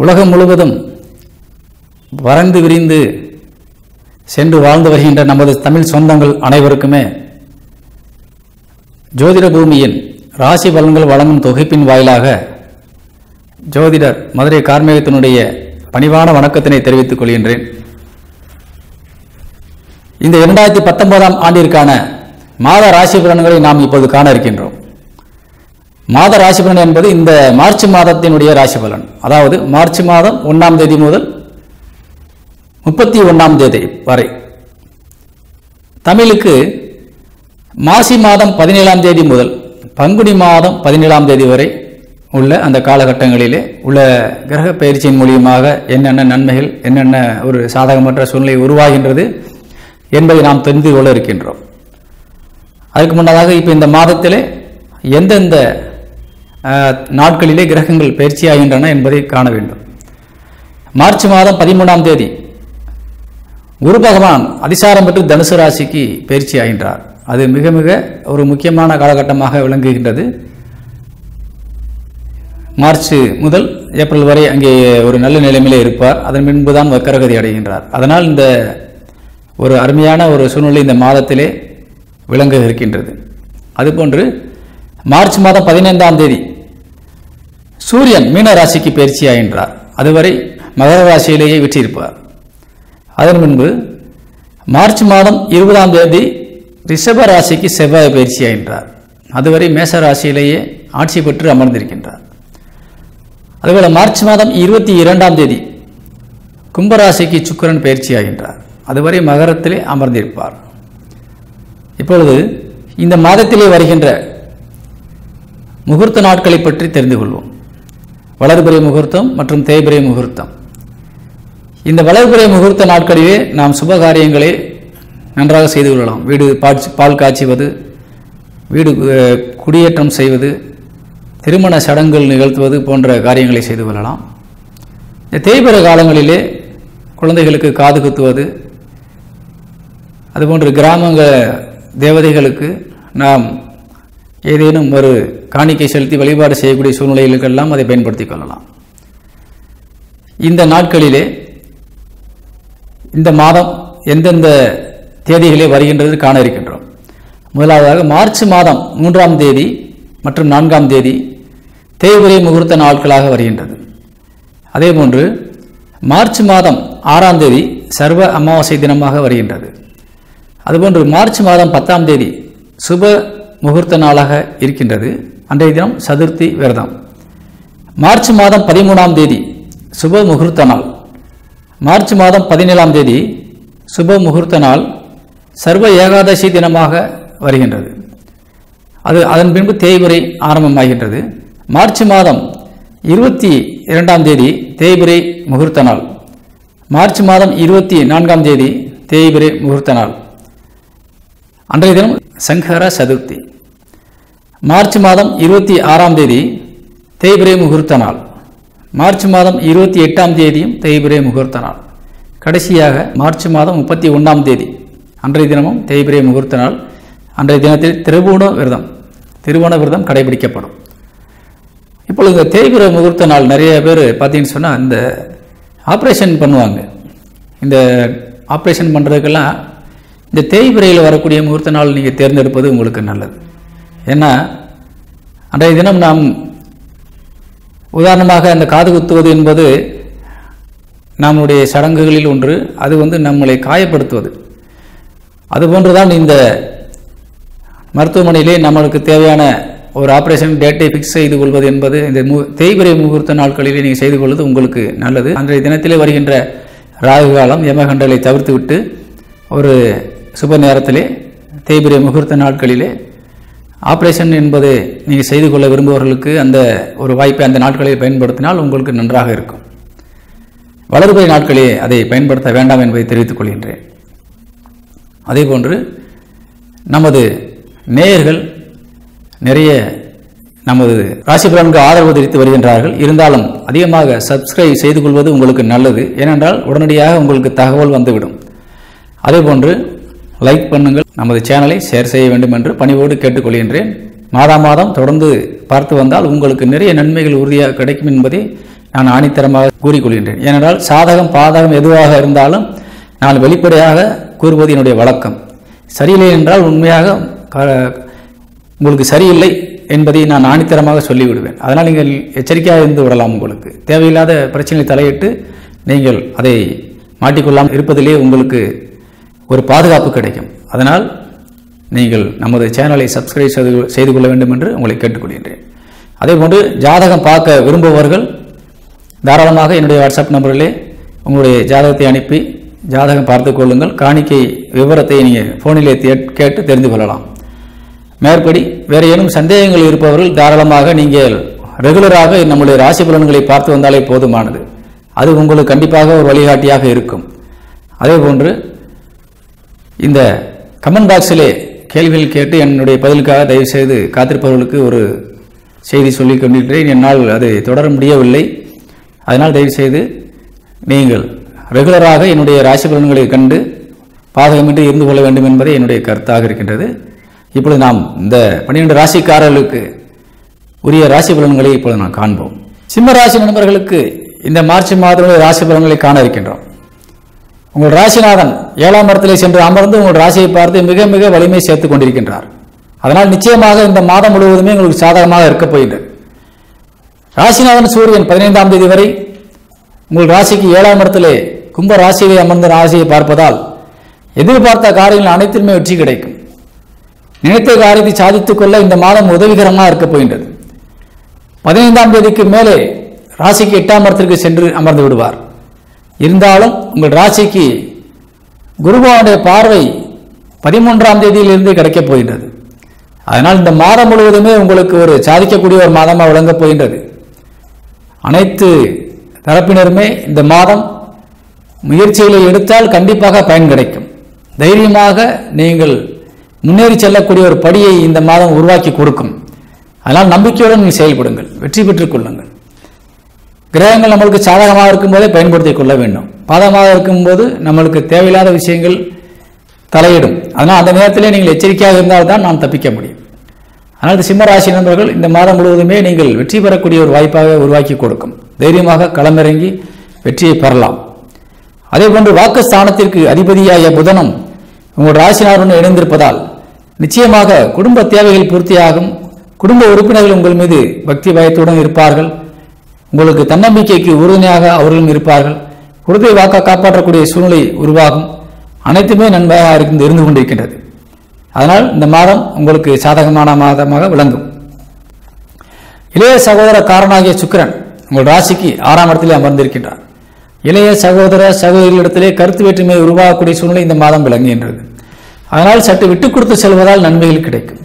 உலகம் முழுவதும் பறந்து விரிந்து சென்று வாழ்ந்து வருகின்ற நமது தமிழ் சொந்தங்கள் அனைவருக்குமே ஜோதிட பூமியின் ராசி பலன்கள் வழங்கும் தொகுப்பின் வாயிலாக ஜோதிடர் மதுரை கார்மேகத்தினுடைய பணிவான வணக்கத்தினை தெரிவித்துக் கொள்கின்றேன். இந்த இரண்டாயிரத்தி பத்தொன்பதாம் ஆண்டிற்கான மாத ராசி பலன்களை நாம் இப்போது காண இருக்கின்றோம். மாத ராசி பலன் என்பது இந்த மார்ச் மாதத்தினுடைய ராசி பலன். அதாவது மார்ச் மாதம் ஒன்றாம் தேதி முதல் முப்பத்தி ஒன்றாம் தேதி வரை. தமிழுக்கு மாசி மாதம் பதினேழாம் தேதி முதல் பங்குனி மாதம் பதினேழாம் தேதி வரை உள்ள அந்த காலகட்டங்களிலே உள்ள கிரக பயிற்சியின் மூலியமாக என்னென்ன நன்மைகள் என்னென்ன ஒரு சாதகமற்ற சூழ்நிலை உருவாகின்றது என்பதை நாம் தெரிந்து கொள்ள இருக்கின்றோம். அதுக்கு முன்னதாக இப்போ இந்த மாதத்திலே எந்தெந்த நாட்களிலே கிரகங்கள் பயிற்சியாகின்றன என்பதை காண வேண்டும். மார்ச் மாதம் பதிமூணாம் தேதி குரு பகவான் அதிசாரம் பெற்று தனுசு ராசிக்கு பயிற்சி ஆகின்றார் அது மிக மிக ஒரு முக்கியமான காலகட்டமாக விளங்குகின்றது. மார்ச் முதல் ஏப்ரல் வரை அங்கே ஒரு நல்ல நிலைமையிலே இருப்பார். அதன் பின்புதான் வக்கரகதி அடைகின்றார். அதனால் இந்த ஒரு அருமையான ஒரு சூழ்நிலை இந்த மாதத்திலே விளங்க இருக்கின்றது அதுபோன்று மார்ச் மாதம் பதினைந்தாம் தேதி சூரியன் மீன ராசிக்கு பயிற்சியாகின்றார் அதுவரை மகர ராசியிலேயே விற்றிருப்பார் அதன் முன்பு மார்ச் மாதம் இருபதாம் தேதி ரிஷப ராசிக்கு செவ்வாய் பயிற்சியாகின்றார் அதுவரை மேச ராசியிலேயே ஆட்சி பெற்று அமர்ந்திருக்கின்றார். அதுபோல் மார்ச் மாதம் இருபத்தி இரண்டாம் தேதி கும்பராசிக்கு சுக்கரன் பயிற்சியாகின்றார் அதுவரை மகரத்திலே அமர்ந்திருப்பார். இப்பொழுது இந்த மாதத்திலே வருகின்ற முகூர்த்த நாட்களை பற்றி தெரிந்து கொள்வோம். வளர்பிறை முகூர்த்தம் மற்றும் தேய்பிறை முகூர்த்தம். இந்த வளர்பிறை முகூர்த்த நாட்களிலே நாம் சுப காரியங்களை நன்றாக செய்து கொள்ளலாம். வீடு பாட்சி பால் காய்ச்சுவது வீடு குடியேற்றம் செய்வது திருமண சடங்குகள் நிகழ்த்துவது போன்ற காரியங்களை செய்து கொள்ளலாம். இந்த தேய்பிற காலங்களிலே குழந்தைகளுக்கு காது குத்துவது அதுபோன்று கிராமங்க தேவதைகளுக்கு நாம் ஏதேனும் ஒரு காணிக்கை செலுத்தி வழிபாடு செய்யக்கூடிய சூழ்நிலைகளுக்கெல்லாம் அதை பயன்படுத்திக் கொள்ளலாம். இந்த நாட்களிலே இந்த மாதம் எந்தெந்த தேதிகளே வருகின்றது காண இருக்கின்றோம். முதலாவதாக மார்ச் மாதம் மூன்றாம் தேதி மற்றும் நான்காம் தேதி தேய்பிரை முகூர்த்த நாட்களாக வருகின்றது. அதேபோன்று மார்ச் மாதம் ஆறாம் தேதி சர்வ அமாவாசை தினமாக வருகின்றது. அதுபோன்று மார்ச் மாதம் பத்தாம் தேதி சுப முகூர்த்த நாளாக இருக்கின்றது. அன்றைய தினம் சதுர்த்தி விரதம். மார்ச் மாதம் பதிமூணாம் தேதி சுப முகூர்த்த நாள். மார்ச் மாதம் பதினேழாம் தேதி சுப முகூர்த்த நாள் சர்வ ஏகாதசி தினமாக வருகின்றது. அது அதன் பின்பு தேய்பிரை ஆரம்பமாகின்றது. மார்ச் மாதம் இருபத்தி இரண்டாம் தேதி தேய்பிரை முகூர்த்த நாள். மார்ச் மாதம் இருபத்தி நான்காம் தேதி தேய்பிரை முகூர்த்த நாள். அன்றைய தினம் சங்கர சதுர்த்தி. மார்ச் மாதம் இருபத்தி ஆறாம் தேதி தேய்பிரே முகூர்த்த நாள். மார்ச் மாதம் இருபத்தி எட்டாம் தேதியும் தேய்பிரே முகூர்த்த நாள். கடைசியாக மார்ச் மாதம் முப்பத்தி ஒன்றாம் தேதி அன்றைய தினமும் தேய்பிரே முகூர்த்த நாள். அன்றைய தினத்தில் திருவோண விரதம். திருவோண விரதம் கடைபிடிக்கப்படும். இப்பொழுது இந்த தேய்பிறை முகூர்த்த நாள் நிறைய பேர் பார்த்தீங்கன்னு சொன்னால் இந்த ஆப்ரேஷன் பண்ணுவாங்க. இந்த ஆப்ரேஷன் பண்ணுறதுக்கெல்லாம் இந்த தேய்பிறையில் வரக்கூடிய முகூர்த்த நாள் நீங்கள் தேர்ந்தெடுப்பது உங்களுக்கு நல்லது. ஏன்னா அன்றைய தினம் நாம் உதாரணமாக அந்த காது குத்துவது என்பது நம்முடைய சடங்குகளில் ஒன்று அது வந்து நம்மளை காயப்படுத்துவது. அதுபோன்றுதான் இந்த மருத்துவமனையிலே நம்மளுக்கு தேவையான ஒரு ஆப்ரேஷன் டேட்டை ஃபிக்ஸ் செய்து கொள்வது என்பது இந்த மு தேய்பிறை முகூர்த்த நாட்களிலே நீங்கள் செய்து கொள்வது உங்களுக்கு நல்லது. அன்றைய தினத்திலே வருகின்ற ராகு காலம் யமகண்டலை தவிர்த்துவிட்டு ஒரு சுப நேரத்திலே தேய்பிரை முகூர்த்த நாட்களிலே ஆப்ரேஷன் என்பது நீங்கள் செய்து கொள்ள விரும்புபவர்களுக்கு அந்த ஒரு வாய்ப்பை அந்த நாட்களில் பயன்படுத்தினால் உங்களுக்கு நன்றாக இருக்கும். வளர்பை நாட்களே அதை பயன்படுத்த வேண்டாம் என்பதை தெரிவித்துக் கொள்கின்றேன். அதேபோன்று நமது நேயர்கள் நிறைய நமது ராசி பலனுக்கு ஆதரவு தெரிவித்து வருகின்றார்கள். இருந்தாலும் அதிகமாக சப்ஸ்கிரைப் செய்து கொள்வது உங்களுக்கு நல்லது. ஏனென்றால் உடனடியாக உங்களுக்கு தகவல் வந்துவிடும். அதேபோன்று லைக் பண்ணுங்கள். நமது சேனலை ஷேர் செய்ய வேண்டும் என்று பணிவோடு கேட்டுக்கொள்கின்றேன். மாதா மாதம் தொடர்ந்து பார்த்து வந்தால் உங்களுக்கு நிறைய நன்மைகள் உறுதியாக கிடைக்கும் என்பதை நான் ஆணித்தரமாக கூறிக்கொள்கின்றேன். ஏனென்றால் சாதகம் பாதகம் எதுவாக இருந்தாலும் நான் வெளிப்படையாக கூறுவது என்னுடைய வழக்கம். சரியில்லை என்றால் உண்மையாக உங்களுக்கு சரியில்லை என்பதை நான் ஆணித்தரமாக சொல்லிவிடுவேன். அதனால் நீங்கள் எச்சரிக்கையாக இருந்து விடலாம் உங்களுக்கு. தேவையில்லாத பிரச்சனையை தலையிட்டு நீங்கள் அதை மாட்டிக்கொள்ளாமல் இருப்பதிலே உங்களுக்கு ஒரு பாதுகாப்பு கிடைக்கும். அதனால் நீங்கள் நமது சேனலை சப்ஸ்கிரைப் செய்து செய்து கொள்ள வேண்டும் என்று உங்களை கேட்டுக்கொள்கின்றேன். அதேபோன்று ஜாதகம் பார்க்க விரும்புபவர்கள் தாராளமாக என்னுடைய வாட்ஸ்அப் நம்பரிலே உங்களுடைய ஜாதகத்தை அனுப்பி ஜாதகம் பார்த்து கொள்ளுங்கள். காணிக்கை விவரத்தை நீங்கள் ஃபோனிலே கேட்டு தெரிந்து கொள்ளலாம். மேற்படி வேறு ஏனும் சந்தேகங்கள் இருப்பவர்கள் தாராளமாக நீங்கள் ரெகுலராக நம்முடைய ராசி பலன்களை பார்த்து வந்தாலே போதுமானது. அது உங்களுக்கு கண்டிப்பாக ஒரு வழிகாட்டியாக இருக்கும். அதேபோன்று இந்த கமெண்ட் பாக்ஸிலே கேள்விகள் கேட்டு என்னுடைய பதிலுக்காக தயவுசெய்து காத்திருப்பவர்களுக்கு ஒரு செய்தி சொல்லிக் கொண்டிருக்கிறேன். என்னால் அதை தொடர முடியவில்லை. அதனால் தயவுசெய்து நீங்கள் ரெகுலராக என்னுடைய ராசி பலன்களை கண்டு பாதகமின்றி இருந்து கொள்ள வேண்டும் என்பதே என்னுடைய கருத்தாக இருக்கின்றது. இப்பொழுது நாம் இந்த பன்னிரெண்டு ராசிக்காரர்களுக்கு உரிய ராசி பலன்களை இப்பொழுது நாம் காண்போம். சிம்ம ராசி நண்பர்களுக்கு இந்த மார்ச் மாதம் ராசி பலன்களை காண இருக்கின்றோம். உங்கள் ராசிநாதன் ஏழாம் இடத்திலே சென்று அமர்ந்து உங்கள் ராசியை பார்த்து மிக மிக வலிமை சேர்த்து கொண்டிருக்கின்றார். அதனால் நிச்சயமாக இந்த மாதம் முழுவதுமே உங்களுக்கு சாதகமாக இருக்கப் போகின்றது. ராசிநாதன் சூரியன் பதினைந்தாம் தேதி வரை உங்கள் ராசிக்கு ஏழாம் இடத்திலே கும்ப ராசியிலே அமர்ந்த ராசியை பார்ப்பதால் எதிர்பார்த்த காரியங்கள் அனைத்திலுமே வெற்றி கிடைக்கும். நினைத்த காரியத்தை சாதித்துக் கொள்ள இந்த மாதம் உதவிகரமாக இருக்கப் போகின்றது. பதினைந்தாம் தேதிக்கு மேலே ராசிக்கு எட்டாம் இடத்திற்கு சென்று அமர்ந்து விடுவார். இருந்தாலும் உங்கள் ராசிக்கு குருபவனுடைய பார்வை பதிமூன்றாம் தேதியிலிருந்து கிடைக்கப் போகின்றது. அதனால் இந்த மாதம் முழுவதுமே உங்களுக்கு ஒரு சாதிக்கக்கூடிய ஒரு மாதமாக விளங்கப் போகின்றது. அனைத்து தரப்பினருமே இந்த மாதம் முயற்சிகளை எடுத்தால் கண்டிப்பாக பயன் கிடைக்கும். தைரியமாக நீங்கள் முன்னேறி செல்லக்கூடிய ஒரு படியை இந்த மாதம் உருவாக்கி கொடுக்கும். அதனால் நம்பிக்கையுடன் நீங்கள் செயல்படுங்கள். வெற்றி பெற்றுக் கொள்ளுங்கள். கிரகங்கள் நம்மளுக்கு சாதகமாக இருக்கும்போதே பயன்படுத்திக் கொள்ள வேண்டும். பாதகமாக இருக்கும்போது நம்மளுக்கு தேவையில்லாத விஷயங்கள் தலையிடும். அதனால் அந்த நேரத்திலே நீங்கள் எச்சரிக்கையாக இருந்தால் தான் நாம் தப்பிக்க முடியும். ஆனால் இந்த சிம்ம ராசி நண்பர்கள் இந்த மாதம் முழுவதுமே நீங்கள் வெற்றி பெறக்கூடிய ஒரு வாய்ப்பாக உருவாக்கி கொடுக்கும். தைரியமாக களமிறங்கி வெற்றியை பெறலாம். அதே போன்று வாக்குஸ்தானத்திற்கு அதிபதியாகிய புதனம் உங்கள் ராசினாருடன் இணைந்திருப்பதால் நிச்சயமாக குடும்ப தேவைகள் பூர்த்தியாகும். குடும்ப உறுப்பினர்கள் உங்கள் மீது பக்தி பயத்துடன் இருப்பார்கள். உங்களுக்கு தன்னம்பிக்கைக்கு உறுதுணையாக அவர்களும் இருப்பார்கள். குருதை வாக்க காப்பாற்றக்கூடிய சூழ்நிலை உருவாகும். அனைத்துமே நன்மையாக இருந்து இருந்து கொண்டிருக்கின்றது. அதனால் இந்த மாதம் உங்களுக்கு சாதகமான மாதமாக விளங்கும். இளைய சகோதர காரனாகிய சுக்கிரன் உங்கள் ராசிக்கு ஆறாம் இடத்திலே அமர்ந்திருக்கின்றார். இளைய சகோதர சகோதரிகளிடத்திலே கருத்து வேற்றுமை உருவாகக்கூடிய சூழ்நிலை இந்த மாதம் விளங்குகின்றது. அதனால் சற்று விட்டுக் கொடுத்து செல்வதால் நன்மைகள் கிடைக்கும்.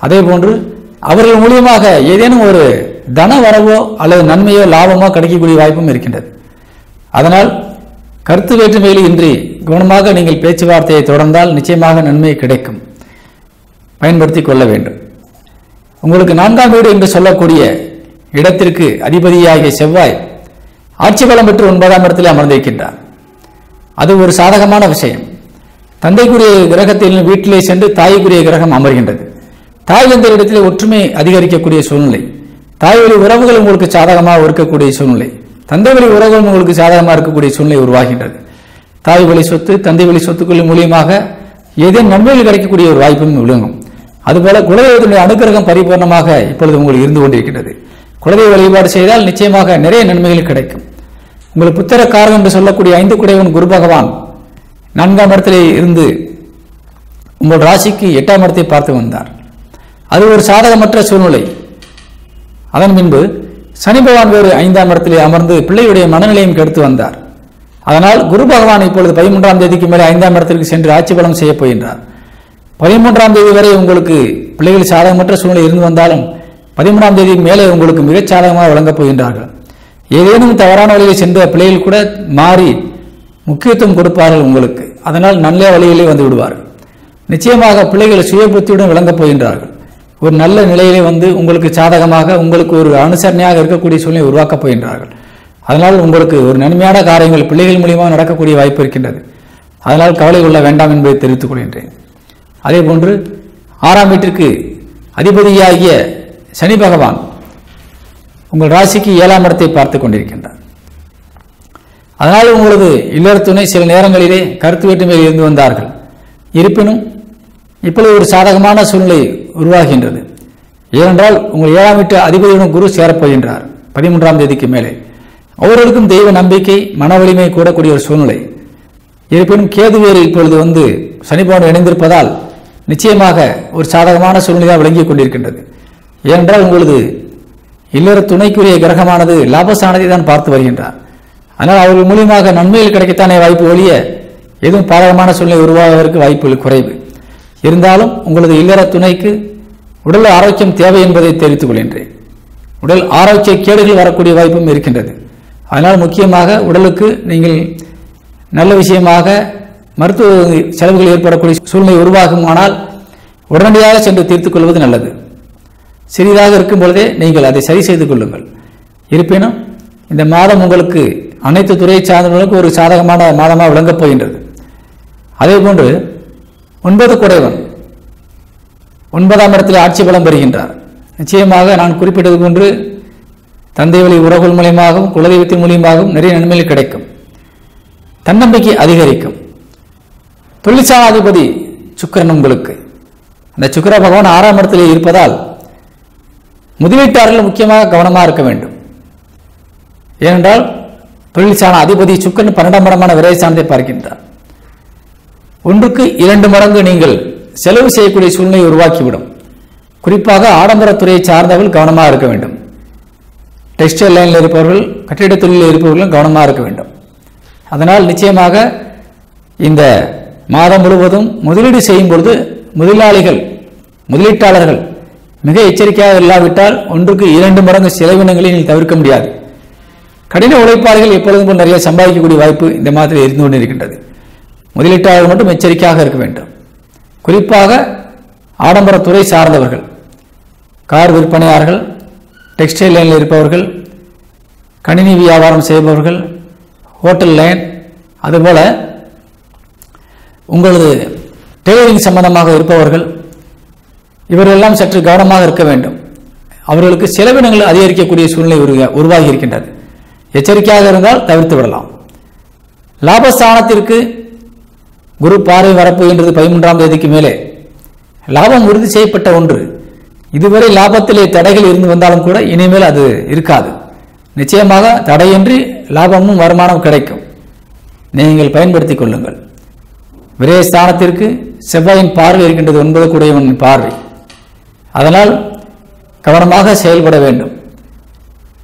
அதே போன்று அவர்கள் மூலியமாக ஏதேனும் ஒரு தன வரவோ அல்லது நன்மையோ லாபமோ கிடைக்கக்கூடிய வாய்ப்பும் இருக்கின்றது. அதனால் கருத்து வேற்றுமையில் இன்றி கவனமாக நீங்கள் பேச்சுவார்த்தையை தொடர்ந்தால் நிச்சயமாக நன்மை கிடைக்கும். பயன்படுத்தி கொள்ள வேண்டும். உங்களுக்கு நான்காம் வீடு என்று சொல்லக்கூடிய இடத்திற்கு அதிபதியாகிய செவ்வாய் ஆட்சி பலம் பெற்று ஒன்பதாம் இடத்தில் அமர்ந்திருக்கின்றார். அது ஒரு சாதகமான விஷயம். தந்தைக்குரிய கிரகத்தில் வீட்டிலே சென்று தாய்க்குரிய கிரகம் அமர்கின்றது. தாய் என்ற இடத்திலே ஒற்றுமை அதிகரிக்கக்கூடிய சூழ்நிலை. தாய் வழி உறவுகள் உங்களுக்கு சாதகமாக இருக்கக்கூடிய சூழ்நிலை. தந்தை வழி உறவுகள் உங்களுக்கு சாதகமாக இருக்கக்கூடிய சூழ்நிலை உருவாகின்றது. தாய் வழி சொத்து தந்தை வழி சொத்துக்கள் மூலியமாக ஏதேனும் நன்மைகள் கிடைக்கக்கூடிய ஒரு வாய்ப்பும் விளங்கும். அதுபோல குலதெய்வத்தினுடைய அனுகிரகம் பரிபூர்ணமாக இப்பொழுது உங்களுக்கு இருந்து கொண்டிருக்கிறது. குலதெய்வ வழிபாடு செய்தால் நிச்சயமாக நிறைய நன்மைகள் கிடைக்கும். உங்களுக்கு புத்திரக்காரகம் என்று சொல்லக்கூடிய ஐந்து குடைவன் குரு பகவான் நான்காம் இடத்திலே இருந்து உங்கள் ராசிக்கு எட்டாம் இடத்தை பார்த்து வந்தார். அது ஒரு சாதகமற்ற சூழ்நிலை. அதன் பின்பு சனி பகவான் வேறு ஐந்தாம் இடத்திலே அமர்ந்து பிள்ளையுடைய மனநிலையும் கெடுத்து வந்தார். அதனால் குரு பகவான் இப்பொழுது பதிமூன்றாம் தேதிக்கு மேலே ஐந்தாம் இடத்திற்கு சென்று ஆட்சி பலம் செய்யப் போகின்றார். பதிமூன்றாம் தேதி வரை உங்களுக்கு பிள்ளைகள் சாதகமற்ற சூழ்நிலை இருந்து வந்தாலும் பதிமூன்றாம் தேதி மேலே உங்களுக்கு மிகச் சாதகமாக வழங்கப் போகின்றார்கள். ஏதேனும் தவறான வழியில் சென்ற பிள்ளைகள் கூட மாறி முக்கியத்துவம் கொடுப்பார்கள் உங்களுக்கு. அதனால் நல்ல வழியிலே வந்து விடுவார்கள். நிச்சயமாக பிள்ளைகள் சுய புத்தியுடன் விளங்கப் போகின்றார்கள். ஒரு நல்ல நிலையிலே வந்து உங்களுக்கு சாதகமாக உங்களுக்கு ஒரு அனுசரணையாக இருக்கக்கூடிய சூழ்நிலை உருவாக்கப் போகின்றார்கள். அதனால் உங்களுக்கு ஒரு நன்மையான காரியங்கள் பிள்ளைகள் மூலியமாக நடக்கக்கூடிய வாய்ப்பு இருக்கின்றது. அதனால் கவலை கொள்ள வேண்டாம் என்பதை தெரிவித்துக் கொள்கின்றேன். அதே போன்று ஆறாம் வீட்டிற்கு அதிபதியாகிய சனி பகவான் உங்கள் ராசிக்கு ஏழாம் இடத்தை பார்த்து கொண்டிருக்கின்றார். அதனால் உங்களது இல்லற துணை சில நேரங்களிலே கருத்து வேற்றுமையில் இருந்து வந்தார்கள். இருப்பினும் இப்பொழுது ஒரு சாதகமான சூழ்நிலை உருவாகின்றது. ஏனென்றால் உங்கள் ஏழாம் வீட்டு அதிபதியுடன் குரு சேரப்போகின்றார். பதிமூன்றாம் தேதிக்கு மேலே. அவர்களுக்கும் தெய்வ நம்பிக்கை மன வலிமை கூடக்கூடிய ஒரு சூழ்நிலை. இருப்பினும் கேதுவேறு இப்பொழுது வந்து சனிபவன் இணைந்திருப்பதால் நிச்சயமாக ஒரு சாதகமான சூழ்நிலையாக விளங்கிக் கொண்டிருக்கின்றது. ஏனென்றால் உங்களது இல்லற துணைக்குரிய கிரகமானது லாபஸ்தானத்தை தான் பார்த்து வருகின்றார். ஆனால் அவர்கள் மூலியமாக நன்மையில் கிடைக்கத்தானே வாய்ப்பு ஒழிய எதுவும் பாதகமான சூழ்நிலை உருவாவதற்கு வாய்ப்புகள் குறைவு. இருந்தாலும் உங்களது இல்லற துணைக்கு உடல் ஆரோக்கியம் தேவை என்பதை தெரிவித்துக் கொள்கின்றேன். உடல் ஆரோக்கிய கேடுகள் வரக்கூடிய வாய்ப்பும் இருக்கின்றது. அதனால் முக்கியமாக உடலுக்கு நீங்கள் நல்ல விஷயமாக மருத்துவ செலவுகள் ஏற்படக்கூடிய சூழ்நிலை உருவாகுமானால் உடனடியாக சென்று தீர்த்து கொள்வது நல்லது. சிறிதாக இருக்கும் பொழுதே நீங்கள் அதை சரி செய்து கொள்ளுங்கள். இருப்பினும் இந்த மாதம் உங்களுக்கு அனைத்து துறையை சார்ந்தவர்களுக்கு ஒரு சாதகமான மாதமாக விளங்கப் போகின்றது. அதே போன்று ஒன்பது குறைவன் ஒன்பதாம் இடத்தில் ஆட்சி பலம் பெறுகின்றார். நிச்சயமாக நான் குறிப்பிட்டது போன்று தந்தை வழி உறவுகள் மூலியமாகவும் குலதெய்வத்தின் மூலியமாகவும் நிறைய நன்மைகள் கிடைக்கும். தன்னம்பிக்கை அதிகரிக்கும். தொழிற்சாலாதிபதி சுக்கிரன் உங்களுக்கு. அந்த சுக்கிர பகவான் ஆறாம் இடத்தில் இருப்பதால் முதலீட்டாளர்கள் முக்கியமாக கவனமாக இருக்க வேண்டும். ஏனென்றால் தொழிற்சாலை அதிபதி சுக்கரன் பன்னெண்டாம் இடமான விரைசானத்தை பார்க்கின்றார். ஒன்றுக்கு இரண்டு மடங்கு நீங்கள் செலவு செய்யக்கூடிய சூழ்நிலை உருவாக்கிவிடும். குறிப்பாக ஆடம்பரத்துறையை சார்ந்தவர்கள் கவனமாக இருக்க வேண்டும். டெக்ஸ்டைல் லைனில் இருப்பவர்கள் கட்டிடத் தொழிலில் இருப்பவர்களும் கவனமாக இருக்க வேண்டும். அதனால் நிச்சயமாக இந்த மாதம் முழுவதும் முதலீடு செய்யும் பொழுது முதலாளிகள் முதலீட்டாளர்கள் மிக எச்சரிக்கையாக இல்லாவிட்டால் ஒன்றுக்கு இரண்டு மடங்கு செலவினங்களை நீங்கள் தவிர்க்க முடியாது. கடின உழைப்பாளிகள் எப்பொழுதும் நிறைய சம்பாதிக்கக்கூடிய வாய்ப்பு இந்த மாதத்தில் இருந்து கொண்டிருக்கின்றது. முதலீட்டாளர்கள் மட்டும் எச்சரிக்கையாக இருக்க வேண்டும். குறிப்பாக ஆடம்பரத்துறை சார்ந்தவர்கள் கார் விற்பனையாளர்கள் டெக்ஸ்டைல் லைனில் இருப்பவர்கள் கணினி வியாபாரம் செய்பவர்கள் ஹோட்டல் லைன் அதுபோல் உங்களது டெய்லரிங் சம்பந்தமாக இருப்பவர்கள் இவரெல்லாம் சற்று கவனமாக இருக்க வேண்டும். அவர்களுக்கு செலவினங்கள் அதிகரிக்கக்கூடிய சூழ்நிலை உருவா- உருவாகி இருக்கின்றது. எச்சரிக்கையாக இருந்தால் தவிர்த்து விடலாம். லாபஸ்தானத்திற்கு குரு பார்வை வரப்போகின்றது பதிமூன்றாம் தேதிக்கு மேலே. லாபம் உறுதி செய்யப்பட்ட ஒன்று. இதுவரை லாபத்திலே தடைகள் இருந்து வந்தாலும் கூட இனிமேல் அது இருக்காது. நிச்சயமாக தடையின்றி லாபமும் வருமானம் கிடைக்கும். நீங்கள் பயன்படுத்திக் கொள்ளுங்கள். விரயஸ்தானத்திற்கு செவ்வாயின் பார்வை இருக்கின்றது ஒன்பது கூடியவன் பார்வை. அதனால் கவனமாக செயல்பட வேண்டும்.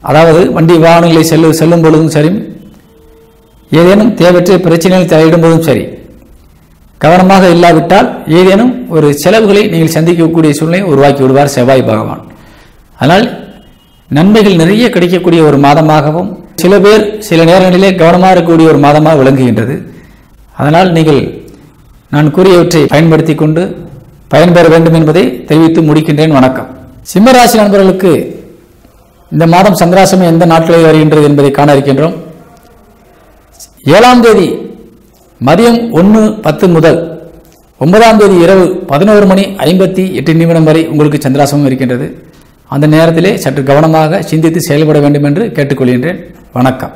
அதாவது வண்டி வாகனங்களை செல்லு செல்லும் பொழுதும் சரி ஏதேனும் தேவையற்ற பிரச்சனைகள் தலையிடும் போதும் சரி கவனமாக இல்லாவிட்டால் ஏதேனும் ஒரு செலவுகளை நீங்கள் சந்திக்கக்கூடிய சூழ்நிலை உருவாக்கி விடுவார் செவ்வாய் பகவான். அதனால் நன்மைகள் நிறைய கிடைக்கக்கூடிய ஒரு மாதமாகவும் சில பேர் சில நேரங்களிலே கவனமாக இருக்கக்கூடிய ஒரு மாதமாக விளங்குகின்றது. அதனால் நீங்கள் நான் கூறியவற்றை பயன்படுத்தி கொண்டு பயன்பெற வேண்டும் என்பதை தெரிவித்து முடிக்கின்றேன். வணக்கம். சிம்மராசி நண்பர்களுக்கு இந்த மாதம் சந்திராசமம் எந்த நாட்களில் வருகின்றது என்பதை காண இருக்கின்றோம். ஏழாம் தேதி மதியம் ஒன்று பத்து முதல் ஒன்பதாம் தேதி இரவு பதினோரு மணி ஐம்பத்தி எட்டு நிமிடம் வரை உங்களுக்கு சந்திராசமம் இருக்கின்றது. அந்த நேரத்திலே சற்று கவனமாக சிந்தித்து செயல்பட வேண்டும் என்று கேட்டுக்கொள்கின்றேன். வணக்கம்.